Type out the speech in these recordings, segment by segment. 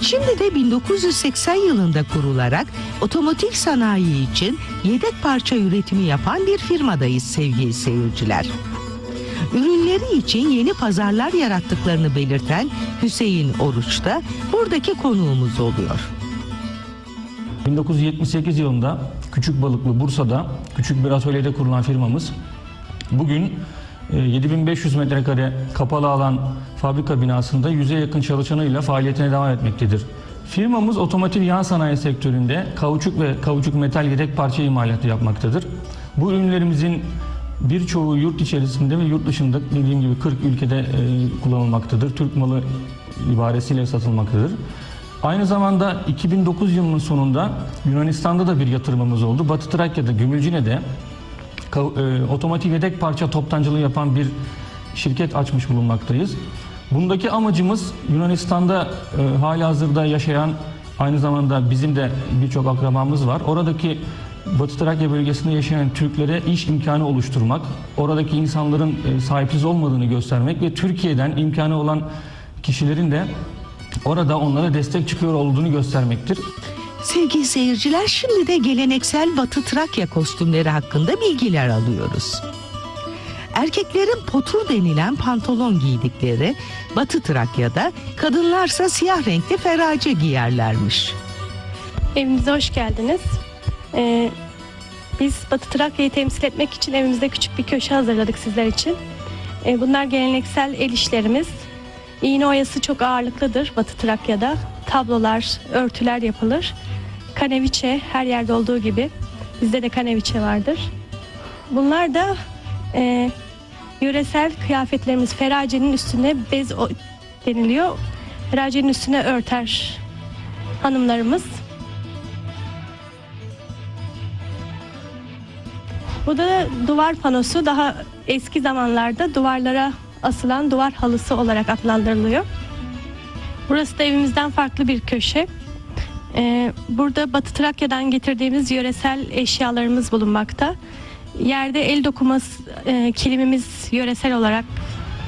Şimdi de 1980 yılında kurularak otomotiv sanayi için yedek parça üretimi yapan bir firmadayız sevgili seyirciler. Ürünleri için yeni pazarlar yarattıklarını belirten Hüseyin Oruç da buradaki konuğumuz oluyor. 1978 yılında Küçük Balıklı Bursa'da küçük bir atölyede kurulan firmamız bugün 7500 metrekare kapalı alan fabrika binasında 100'e yakın çalışanıyla faaliyetine devam etmektedir. Firmamız otomotiv yan sanayi sektöründe kauçuk ve kauçuk metal yedek parça imalatı yapmaktadır. Bu ürünlerimizin birçoğu yurt içerisinde ve yurt dışında dediğim gibi 40 ülkede e, kullanılmaktadır. Türk malı ibaresiyle satılmaktadır. Aynı zamanda 2009 yılının sonunda Yunanistan'da da bir yatırımımız oldu. Batı Trakya'da, Gümülcine'de e, otomotiv yedek parça toptancılığı yapan bir şirket açmış bulunmaktayız. Bundaki amacımız Yunanistan'da e, hali hazırda yaşayan aynı zamanda bizim de birçok akrabamız var. Oradaki Batı Trakya bölgesinde yaşayan Türklere iş imkanı oluşturmak, oradaki insanların e, sahipsiz olmadığını göstermek ve Türkiye'den imkanı olan kişilerin de orada onlara destek çıkıyor olduğunu göstermektir. Sevgili seyirciler şimdi de geleneksel Batı Trakya kostümleri hakkında bilgiler alıyoruz. Erkeklerin potur denilen pantolon giydikleri Batı Trakya'da kadınlarsa siyah renkli ferace giyerlermiş. Evimize hoş geldiniz. Ee, biz Batı Trakya'yı temsil etmek için evimizde küçük bir köşe hazırladık sizler için. Ee, bunlar geleneksel el işlerimiz. İğne oyası çok ağırlıklıdır Batı Trakya'da. Tablolar, örtüler yapılır. Kaneviçe her yerde olduğu gibi bizde de kaneviçe vardır. Bunlar da e, yöresel kıyafetlerimiz feracenin üstüne bez deniliyor. Feracenin üstüne örter hanımlarımız. Bu da duvar panosu daha eski zamanlarda duvarlara asılan duvar halısı olarak adlandırılıyor. Burası da evimizden farklı bir köşe. Ee, burada Batı Trakya'dan getirdiğimiz yöresel eşyalarımız bulunmakta. Yerde el dokuması e, kilimimiz yöresel olarak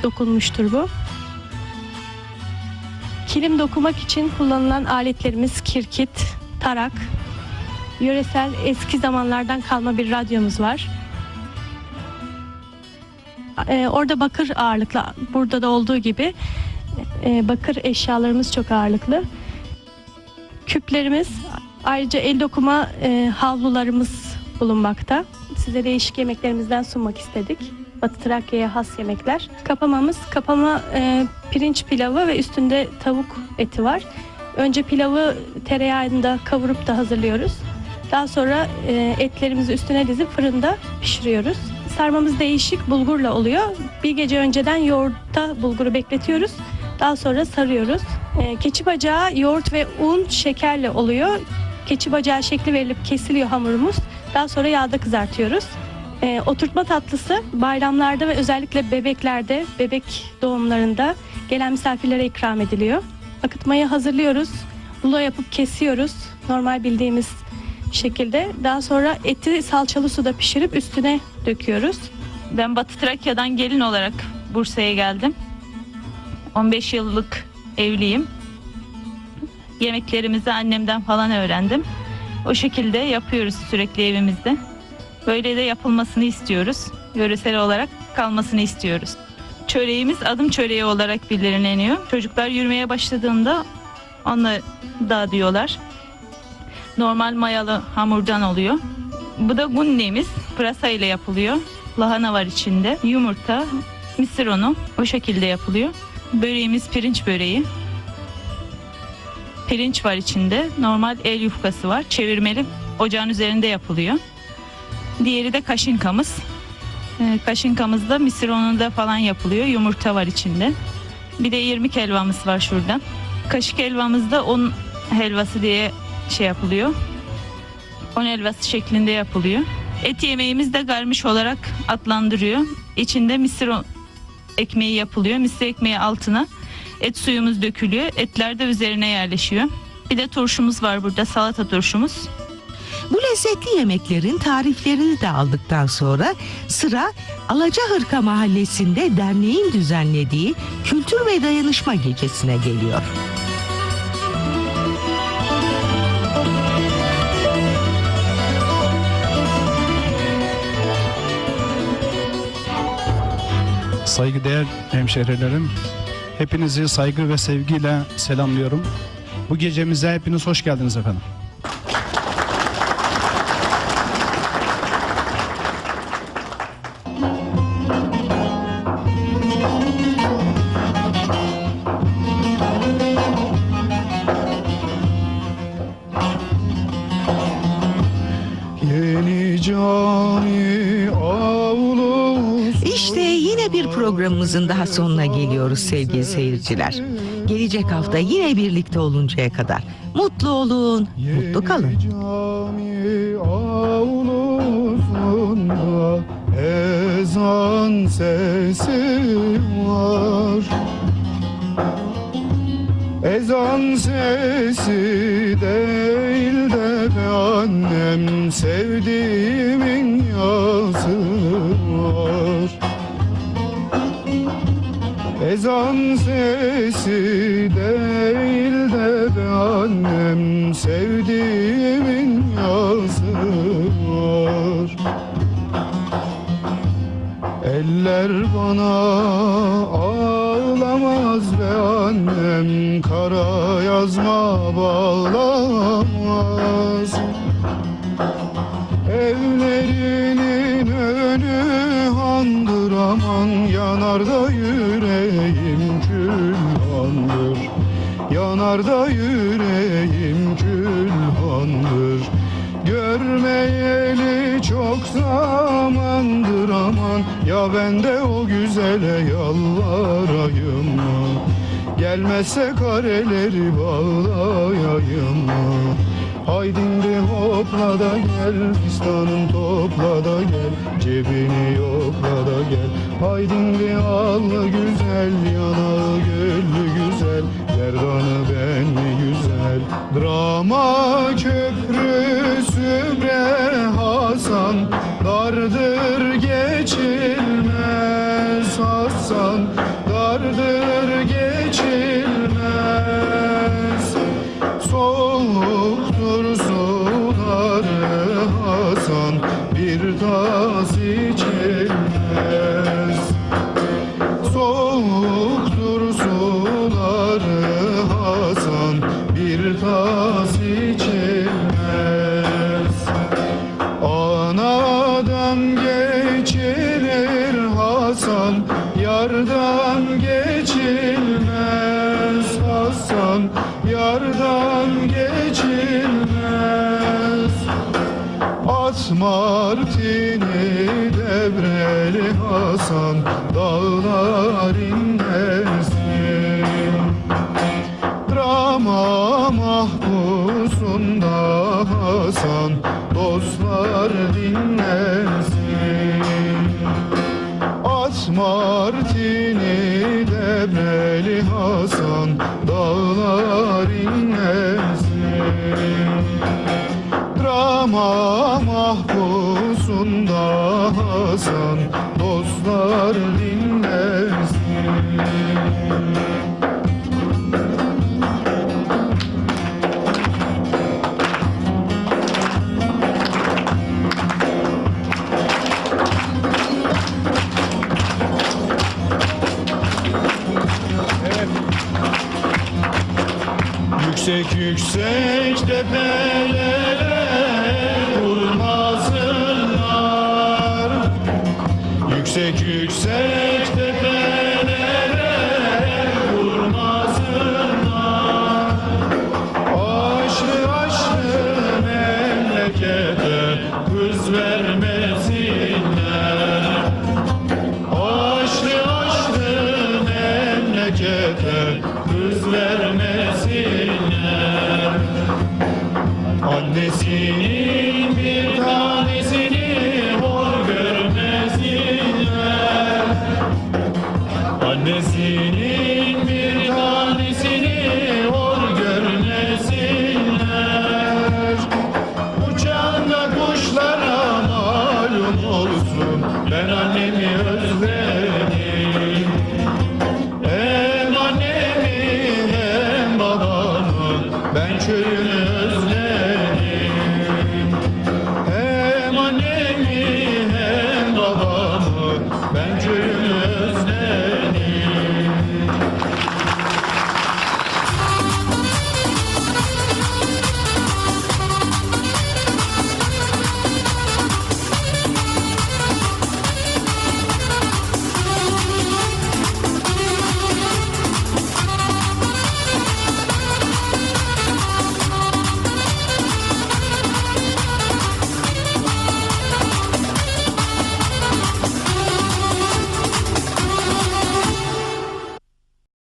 dokunmuştur bu. Kilim dokumak için kullanılan aletlerimiz kirkit, tarak, yöresel eski zamanlardan kalma bir radyomuz var. Ee, orada bakır ağırlıklı, burada da olduğu gibi e, bakır eşyalarımız çok ağırlıklı. Küplerimiz, ayrıca el dokuma e, havlularımız bulunmakta. Size değişik yemeklerimizden sunmak istedik. Batı Trakya'ya has yemekler. Kapamamız, kapama e, pirinç pilavı ve üstünde tavuk eti var. Önce pilavı tereyağında kavurup da hazırlıyoruz. Daha sonra e, etlerimizi üstüne dizip fırında pişiriyoruz. Sarmamız değişik bulgurla oluyor. Bir gece önceden yoğurtta bulguru bekletiyoruz. Daha sonra sarıyoruz. E, keçi bacağı yoğurt ve un şekerle oluyor. Keçi bacağı şekli verilip kesiliyor hamurumuz. Daha sonra yağda kızartıyoruz. E, oturtma tatlısı bayramlarda ve özellikle bebeklerde, bebek doğumlarında gelen misafirlere ikram ediliyor. Akıtmayı hazırlıyoruz. Rulo yapıp kesiyoruz. Normal bildiğimiz şekilde. Daha sonra eti salçalı suda pişirip üstüne döküyoruz. Ben Batı Trakya'dan gelin olarak Bursa'ya geldim. 15 yıllık evliyim. Yemeklerimizi annemden falan öğrendim. O şekilde yapıyoruz sürekli evimizde. Böyle de yapılmasını istiyoruz. Yöresel olarak kalmasını istiyoruz. Çöreğimiz adım çöreği olarak belirleniyor. Çocuklar yürümeye başladığında onunla dağıtıyorlar. Normal mayalı hamurdan oluyor. Bu da gunnemiz. Pırasa ile yapılıyor. Lahana var içinde. Yumurta, mısır unu o şekilde yapılıyor. Böreğimiz pirinç böreği. Pirinç var içinde. Normal el yufkası var. Çevirmeli ocağın üzerinde yapılıyor. Diğeri de kaşınkamız. Ee, kaşınkamız da mısır ununda falan yapılıyor. Yumurta var içinde. Bir de irmik helvamız var şuradan. Kaşık helvamız da un helvası diye şey yapılıyor. On helvası şeklinde yapılıyor. Et yemeğimiz de garmiş olarak adlandırıyor. İçinde mısır o- ekmeği yapılıyor. Mısır ekmeği altına et suyumuz dökülüyor. Etler de üzerine yerleşiyor. Bir de turşumuz var burada salata turşumuz. Bu lezzetli yemeklerin tariflerini de aldıktan sonra sıra Alacahırka Mahallesi'nde derneğin düzenlediği Kültür ve Dayanışma Gecesi'ne geliyor. Saygıdeğer hemşehrilerim. Hepinizi saygı ve sevgiyle selamlıyorum. Bu gecemize hepiniz hoş geldiniz efendim. Programımızın daha sonuna geliyoruz sevgili seyirciler. Gelecek hafta yine birlikte oluncaya kadar mutlu olun, mutlu kalın. Ezan sesi var Ezan sesi değil de be annem sevdiğimin yazı var Ezan sesi değil de be annem sevdiğimin yazı var. Eller bana ağlamaz be annem Kara yazma bağlamaz. Evlerinin önü handır aman Yanar da yüreğim külhandır Yanar da yüreğim külhandır Görmeyeli çok zamandır aman. Ya ben de o güzele yalvarayım Gelmezse kareleri bağlayayım mı Haydindi hopla da gel Fistanın topla da gel Cebini yokla da gel. Haydindi allı güzel Yanağı güllü güzel Gerdanı benli güzel. Drama köprüsü bre Hasan Dardır geçilmez Hasan Dardır Martini Devreli Hasan Dağlar inlesin Drama mahpusunda Hasan Dostlar dinlensin. At Martini Devreli Hasan Dağlar inlesin Drama mahpusunda Hasan Dostlar dinlesin. Yüksek yüksek